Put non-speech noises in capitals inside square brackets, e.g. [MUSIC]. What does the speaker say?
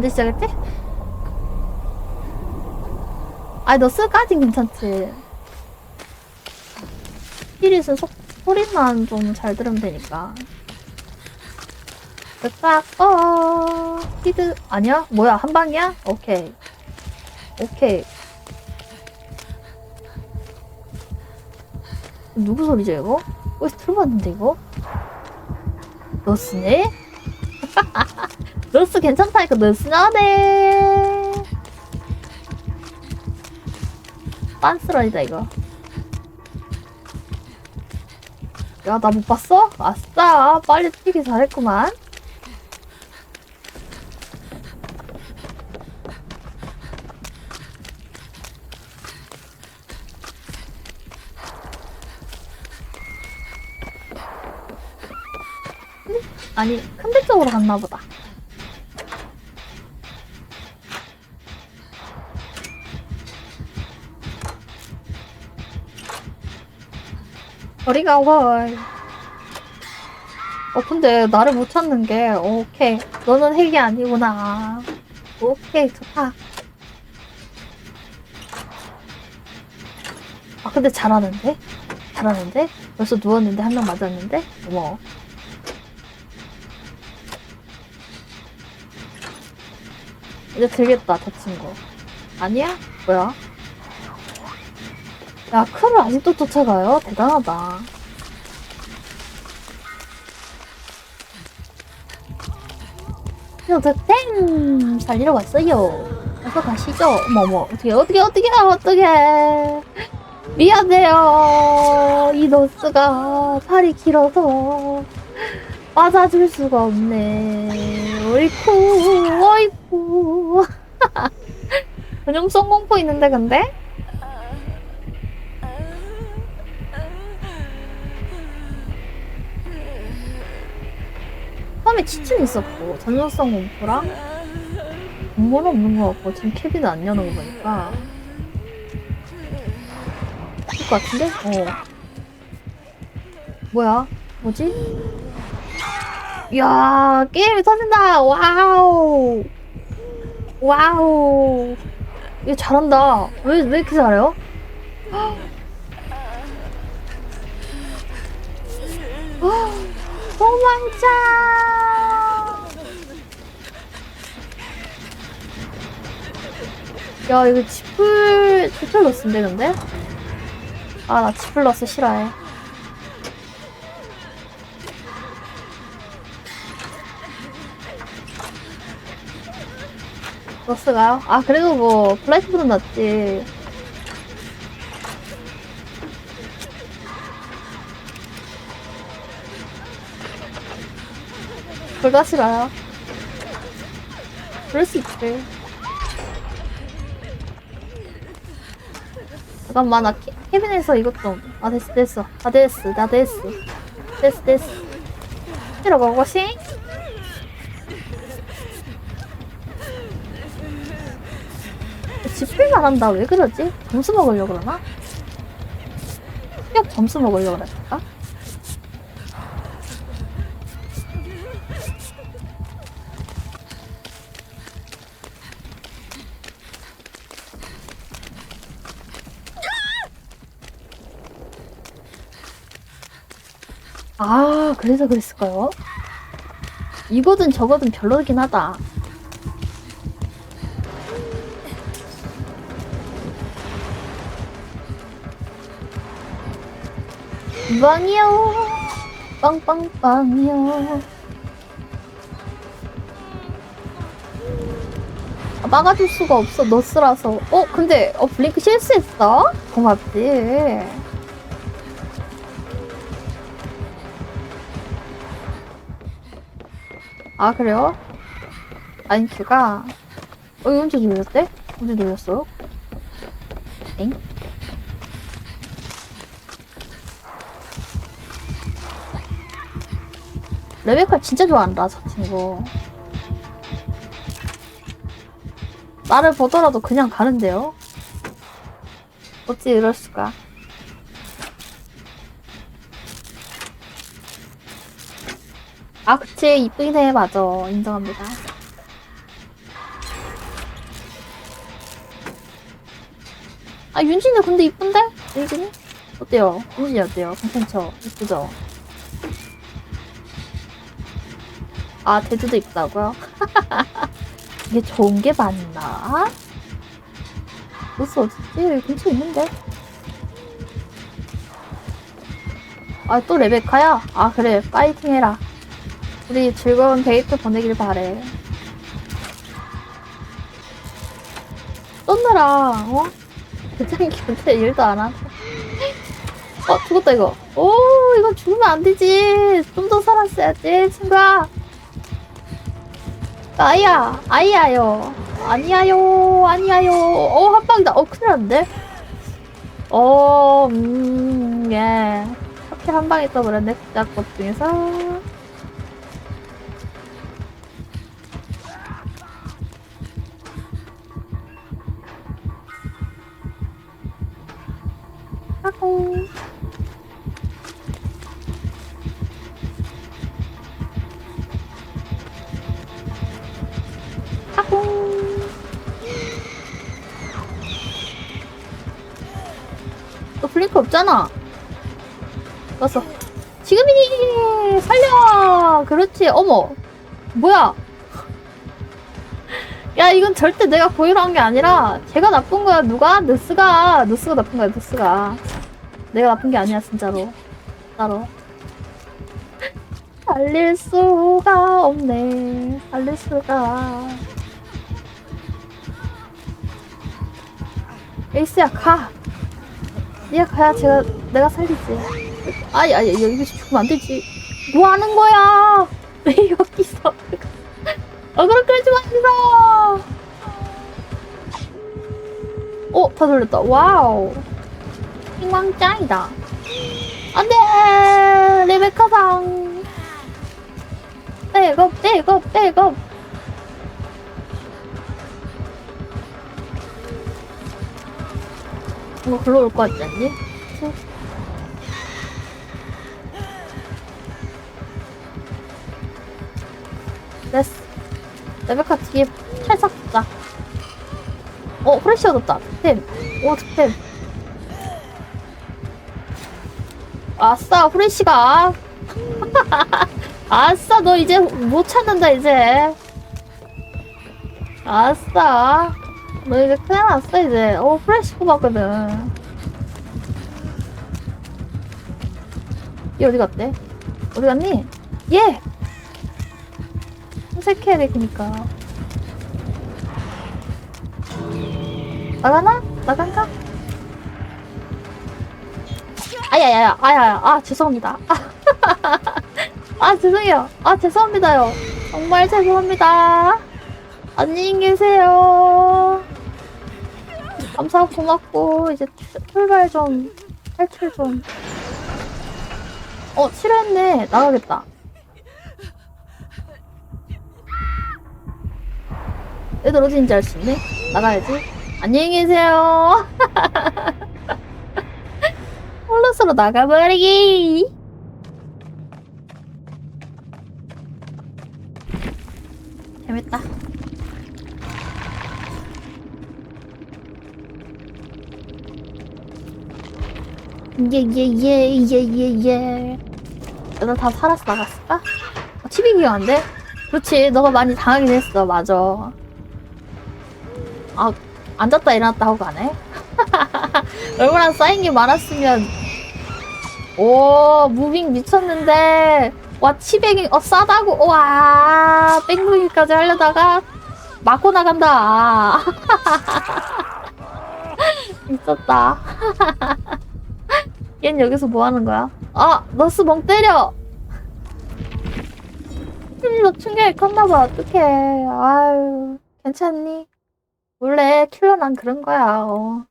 언제 시작했지? 아니 너 쓰까진 괜찮지 스피릿은 속, 소리만 좀 잘 들으면 되니까 딱, 어, 히드, 아니야? 뭐야, 한 방이야? 오케이. 오케이. 누구 소리죠, 이거? 어디서 들어봤는데, 이거? 너스네? [LAUGHS] 너스 괜찮다니까, 너스나네. 빤스러이다, 이거. 야, 나 못 봤어? 아싸, 빨리 뛰기 잘했구만. 아니, 큰데 쪽으로 갔나 보다. 저리가 월. 어, 근데 나를 못 찾는 게, 오케이. 너는 핵이 아니구나. 오케이, 좋다. 아, 근데 잘하는데? 잘하는데? 벌써 누웠는데 한 명 맞았는데? 어머. 이제 들겠다, 저 친구. 아니야? 뭐야? 야, 크를 아직도 쫓아가요? 대단하다. 그래서 땡! 살리러 갔어요. 어서 가시죠. 어머머, 어떻게, 어떻게, 어떻게, 어떻게. 미안해요. 이 노스가 팔이 길어서 맞아줄 수가 없네. 어이쿠, 어이쿠. [LAUGHS] 전용 성 공포 있는데, 근데? 치킨 있었고, 전용성 공포랑 공모는 없는 것 같고, 지금 캐비는 안 여는 거 보니까. 있을 것 같은데? 어. 뭐야? 뭐지? 이야, 게임이 터진다! 와우! 와우! 이거 잘한다. 왜, 왜 이렇게 잘해요? 헉. [GASPS] 헉, 도망쳐! 야, 이거 지플, 지플러스인데, 근데? 아, 나 지플러스 싫어해. 러스가요? 아, 그래도 뭐, 플라이트보다 낫지. 둘 다 싫어요. 그럴 수 있지. 잠깐만, 나 캐, 캐빈에서 이것 좀. 아, 됐어, 됐어. 아, 됐어, 나 됐어. 됐어, 됐어. 싫어, 먹어시? 지필만 한다. 왜 그러지? 점수 먹으려고 그러나? 시력 점수 먹으려고 그럴까? 아, 그래서 그랬을까요? 이거든 저거든 별로긴 하다. 빵이요. 빵빵빵이요. 아, 막아줄 수가 없어. 너스라서. 어, 근데, 어, 블링크 실수했어? 고맙지. 아, 그래요? 아인큐가, 어, 언제 눌렸대? 언제 눌렸어? 엥? 레베카 진짜 좋아한다, 저 친구. 나를 보더라도 그냥 가는데요? 어찌 이럴 수가. 아 그치 이쁘긴 해 맞아 인정합니다 아 윤진이 근데 이쁜데? 윤진이? 어때요? 윤진이 어때요? 괜찮죠? 이쁘죠? 아 제주도 이쁘다고요? [LAUGHS] 이게 좋은 게 맞나? 무슨 어딨지? 근처 있는데? 아 또 레베카야? 아 그래 파이팅 해라 우리 즐거운 데이트 보내길 바래. 쏜느랑, 어? 대장님한테 일도 안 하네. 어, 죽었다, 이거. 오, 이거 죽으면 안 되지. 좀 더 살았어야지, 친구야. 아이야, 아이야요. 아니야요, 아니야요. 어, 한 방이다. 어, 큰일 났는데? 어, 음, 예. 한 방에 떠버렸네, 진짜 것 중에서. 하고. 너 블링크 없잖아. 왔어. 지금이니! 살려! 그렇지. 어머. 뭐야. 야, 이건 절대 내가 고의로 한 게 아니라, 제가 나쁜 거야. 누가? 느스가. 느스가 나쁜 거야, 느스가. 내가 나쁜 게 아니야, 진짜로. 따로. 살릴 수가 없네. 살릴 수가. 에이스야, 가. 니가 가야 제가, 내가 살리지. 아이, 아이, 여기 죽으면 안 되지. 뭐 하는 거야? [LAUGHS] 왜 여기서. [LAUGHS] 어그로 끌지 마시다. 어, 다 돌렸다. 와우. 희망짱이다. 안 돼! 레베카상. 백업, 백업, 백업. 이거 글로 올것 같지 않니? 됐어. 레베카 뒤에 찰싹 붙자. 어, 프레쉬 얻었다. 템. 오, 템. 아싸, 프레쉬가. [LAUGHS] 아싸, 너 이제 못 찾는다, 이제. 아싸. 너 이제 큰일 났어, 이제. 어, 프레쉬 뽑았거든. 얘 어디 갔대? 어디 갔니? 얘! 색해야 되니까. 나가나? 나간가? 아야야야, 아야야, 아, 죄송합니다. [LAUGHS] 아, 죄송해요. 아, 죄송합니다요. 정말 죄송합니다. 안녕히 계세요. 감사 고맙고, 이제 출발 좀, 탈출 좀. 어, 치료했네. 나가겠다. 애들 어딘지 알 수 있네? 나가야지. 안녕히 계세요. [LAUGHS] 홀로스로 나가버리기. 재밌다. 예예예예예예. 애들 다 살아서 나갔을까? 어, TV 기억한데? 그렇지. 너가 많이 당하긴 했어. 맞아. 아, 앉았다 일어났다 하고 가네? [LAUGHS] 얼마나 쌓인 게 많았으면. 오, 무빙 미쳤는데. 와, 치백이, 어, 싸다고. 와, 뺑무기까지 하려다가, 맞고 나간다. [LAUGHS] 미쳤다. [LAUGHS] 얜 여기서 뭐 하는 거야? 아, 너스 멍 때려! 힐러 충격이 컸나봐. 어떡해. 아유, 괜찮니? 원래 킬러 난 그런 거야. 어.